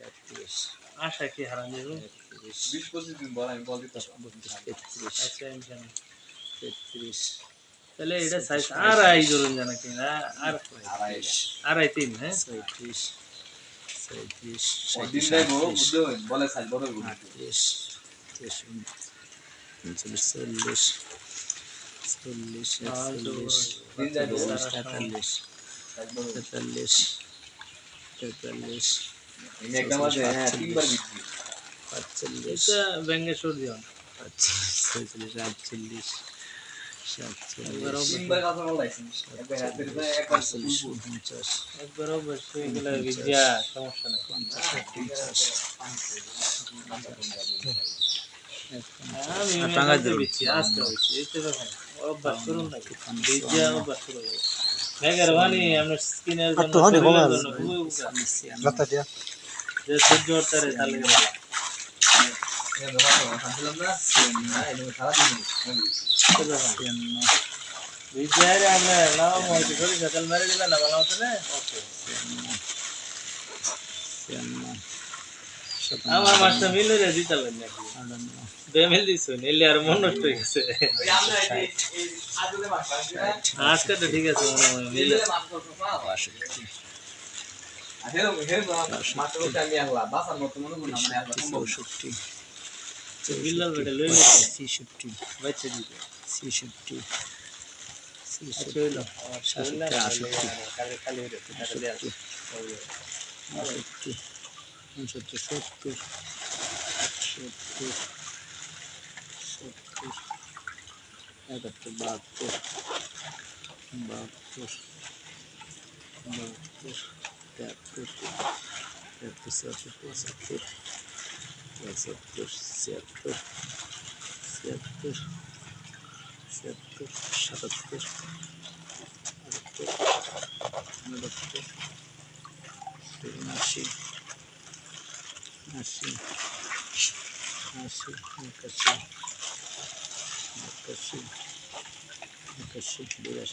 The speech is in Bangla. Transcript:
একত্রিশ আশা কি হারান বিশ পঁচিশ দিন পর আমি বল দিতে তেত্রিশ আচ্ছা তেত্রিশ তাহলে এটা সাইজ আড়াই ধরুন জানা কি না? আর আড়াই তিন হ্যাঁ? বলে সাইজ বড় বুঝতে উনচল্লিশ চল্লিশ চল্লিশ একচল্লিশ চল্লিশ তেতাল্লিশ তেতাল্লিশ একদম আছে হ্যাঁ তিনবার বিক্রি এটা দিও ছয়চল্লিশ আটচল্লিশ ব্যাপার। না। অভ্যাস করুন না বিদ্যা অভ্যাস করুন স্কিনের জন্য খুবই উপকার যে সহ্য করতে পারে ভালো হ্যাঁ বিদ্যারে আমরা নাও মইতে করে সকাল মেরে দিলা না ভালো মতো না আমার মাছটা মিলে রে দিতালেন নাকি বেমেল দিছো নিলে আর মন নষ্ট হয়ে গেছে। আজকে তো ঠিক আছে মনে হয় মিলে চৌষট্টি বিল্লাল Этот бакуш. Бакуш. Бакуш. Пятуш. Пятусатый двадцатый. Двадцатуш. Сетуш. Сетуш. Сетуш. Шаратуш. Шаратуш. Наши. Наши. Наши. Накачи. Накачи. Resep gula.